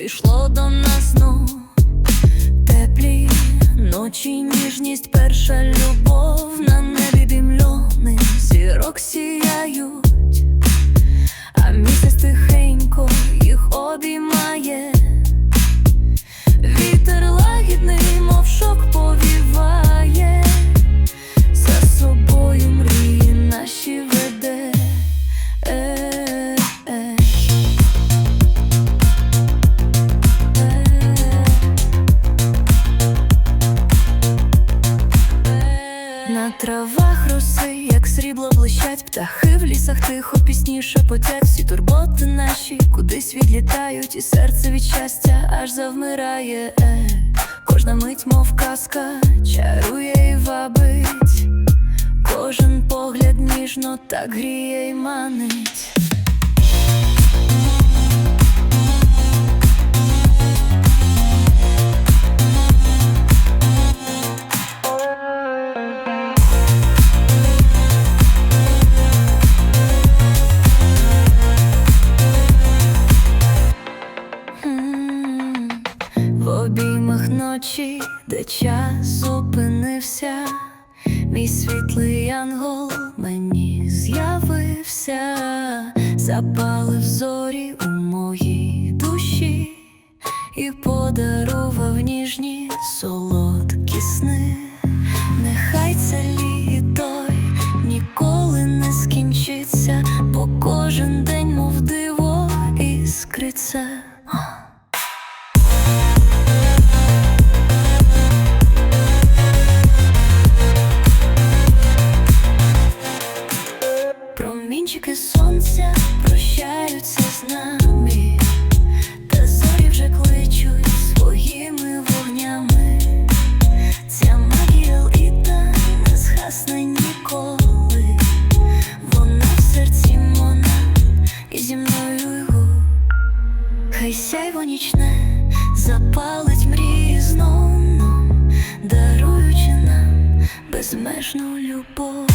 прийшло до нас знов теплі ночі, ніжність, перша любов на небі димльони зірок сіяють, е. хруси, як срібло блищать, птахи в лісах тихо пісні шепотять, всі турботи наші кудись відлітають, і серце від щастя аж завмирає. Е. Кожна мить, мов казка, чарує і вабить, кожен погляд ніжно так гріє й манить. Обіймах ночі, де час зупинився, мій світлий янгол мені з'явився, запалив зорі у моїй душі і подарував ніжні солодкі сни. Нехай це літо ніколи не скінчиться, бо кожен день, мов диво, іскриться. Промінчики сонця прощаються з нами, та зорі вже кличуть своїми вогнями. Ця магія літа не згасне ніколи. Вона в серці мона і зі мною його. Хай сяйво нічне запалить мрії знову, даруючи нам безмежну любов.